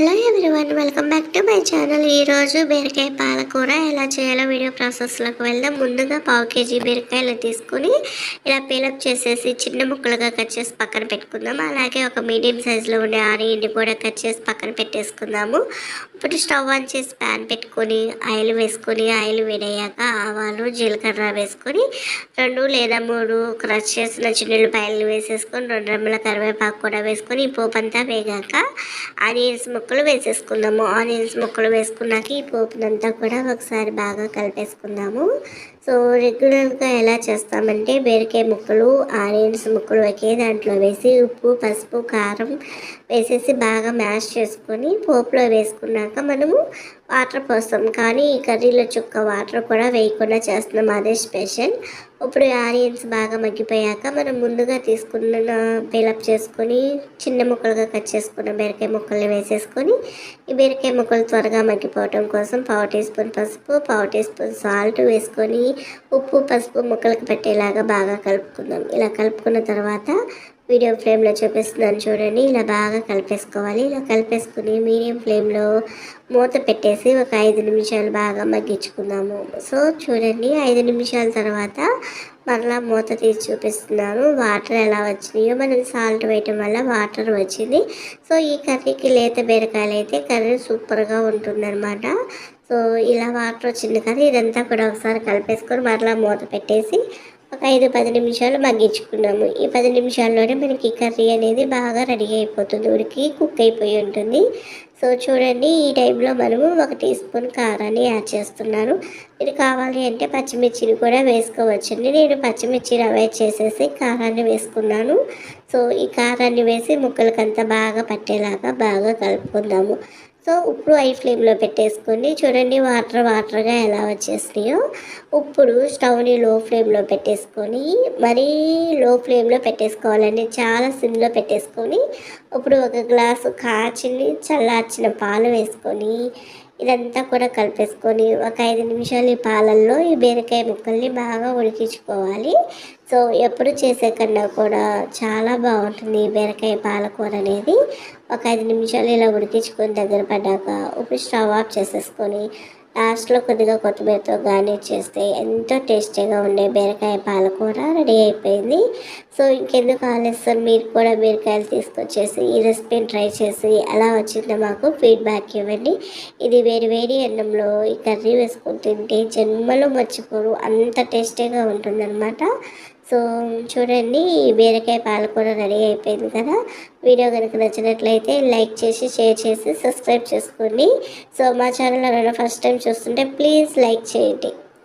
Hello everyone welcome back to my channel ఈరోజు బీరకాయ పాలకూర ఎలా చేయాలో వీడియో ప్రాసెస్లోకి వెళ్దాం. ముందుగా పావు కేజీ బీరకాయలు తీసుకుని ఇలా పీలప్ చేసేసి చిన్న ముక్కలుగా కట్ చేసి పక్కన పెట్టుకుందాం. అలాగే ఒక మీడియం సైజులో ఉండే ఆనియన్ని కూడా కట్ చేసి పక్కన పెట్టేసుకుందాము. ఇప్పుడు స్టవ్ ఆన్ చేసి ప్యాన్ పెట్టుకొని ఆయిల్ వేసుకొని ఆయిల్ వేడయ్యాక ఆవాలు జీలకర్ర వేసుకొని రెండు లేదా మూడు క్రష్ చేసిన చిన్నపాయలు వేసేసుకొని రెండు రెమ్మల కరివేపాకు కూడా వేసుకొని ఈ పోపు అంతా వేగాక ఆనియన్స్ ముక్కలు వేసేసుకుందాము. ఆనియన్స్ ముక్కలు వేసుకున్నాక ఈ పోపునంతా కూడా ఒకసారి బాగా కలిపేసుకుందాము. సో రెగ్యులర్గా ఎలా చేస్తామంటే బీరకాయ ముక్కలు ఆనియన్స్ ముక్కలు ఒకే దాంట్లో వేసి ఉప్పు పసుపు కారం వేసేసి బాగా మ్యాష్ చేసుకొని పోపులో వేసుకున్నాక మనము వాటర్ పోస్తాం. కానీ ఈ కర్రీలో చుక్క వాటర్ కూడా వేయకుండా చేస్తున్నాం అదే స్పెషల్. ఇప్పుడు ఆనియన్స్ బాగా మగ్గిపోయాక మనం ముందుగా తీసుకున్న పిలప్ చేసుకొని చిన్న ముక్కలుగా కట్ చేసుకున్న బీరకాయ ముక్కల్ని వేసేసుకొని ఈ బీరకాయ ముక్కలు త్వరగా మగ్గిపోవటం కోసం పావు టీ స్పూన్ పసుపు పావు టీ స్పూన్ సాల్ట్ వేసుకొని ఉప్పు పసుపు ముక్కలకు పెట్టేలాగా బాగా కలుపుకుందాం. ఇలా కలుపుకున్న తర్వాత వీడియో ఫ్లేమ్లో చూపిస్తున్నాను చూడండి. ఇలా బాగా కలిపేసుకోవాలి. ఇలా కలిపేసుకుని మీడియం ఫ్లేమ్లో మూత పెట్టేసి ఒక ఐదు నిమిషాలు బాగా మగ్గించుకుందాము. సో చూడండి ఐదు నిమిషాల తర్వాత మరలా మూత తీసి చూపిస్తున్నాను. వాటర్ ఎలా వచ్చినాయో మనం సాల్ట్ వేయటం వల్ల వాటర్ వచ్చింది. సో ఈ కర్రీకి లేత బీరకాయలు అయితే కర్రీ సూపర్గా ఉంటుందన్నమాట. సో ఇలా వాటర్ వచ్చింది కానీ ఇదంతా కూడా ఒకసారి కలిపేసుకొని మరలా మూత పెట్టేసి ఒక ఐదు పది నిమిషాలు మగ్గించుకున్నాము. ఈ పది నిమిషాల్లోనే మనకి కర్రీ అనేది బాగా రెడీ అయిపోతుంది. ఉడికి కుక్ అయిపోయి ఉంటుంది. సో చూడండి ఈ టైంలో మనము ఒక టీ స్పూన్ కారాన్ని యాడ్ చేస్తున్నాను. మీరు కావాలి అంటే పచ్చిమిర్చిని కూడా వేసుకోవచ్చండి. నేను పచ్చిమిర్చిని అవాయిడ్ చేసేసి కారాన్ని వేసుకున్నాను. సో ఈ కారాన్ని వేసి ముక్కలకంతా బాగా పట్టేలాగా బాగా కలుపుకుందాము. సో ఉప్పు ఐ ఫ్లేమ్లో పెట్టేసుకొని చూడండి వాటర్ వాటర్గా ఎలా వచ్చేసినాయో ఇప్పుడు స్టవ్ని లో ఫ్లేమ్లో పెట్టేసుకొని మరీ లో ఫ్లేమ్లో పెట్టేసుకోవాలండి. చాలా సిమ్లో పెట్టేసుకొని ఇప్పుడు ఒక గ్లాసు కాచిని చల్లార్చిన పాలు వేసుకొని ఇదంతా కూడా కలిపేసుకొని ఒక ఐదు నిమిషాలు ఈ పాలల్లో ఈ బీరకాయ ముక్కల్ని బాగా ఉడికించుకోవాలి. సో ఎప్పుడు చేసే కన్నా కూడా చాలా బాగుంటుంది ఈ బీరకాయ పాలకూర అనేది. ఒక ఐదు నిమిషాలు ఇలా ఉడికించుకొని దగ్గర పడ్డాక ఉప్పు స్టవ్ ఆఫ్ చేసేసుకొని లాస్ట్లో కొద్దిగా కొత్తిమీరతో గార్నిష్ చేస్తే ఎంతో టేస్టీగా ఉండే బీరకాయ పాలకూర రెడీ అయిపోయింది. సో ఇంకెందుకు ఆలస్యం? మీరు కూడా బీరకాయలు తీసుకొచ్చేసి ఈ రెసిపీని ట్రై చేసి ఎలా వచ్చిందో మాకు ఫీడ్బ్యాక్ ఇవ్వండి. ఇది వేడి వేడి అన్నంలో ఈ కర్రీ వేసుకొని తింటే జన్మలో మర్చిపోరు. అంత టేస్టీగా ఉంటుందన్నమాట. సో చూడండి బీరకాయ పాలకూర రెడీ అయిపోయింది కదా. వీడియో కనుక నచ్చినట్లయితే లైక్ చేసి షేర్ చేసి సబ్స్క్రైబ్ చేసుకోండి. సో మా ఛానల్ ఎవరైనా ఫస్ట్ టైం చూస్తుంటే ప్లీజ్ లైక్ చేయండి.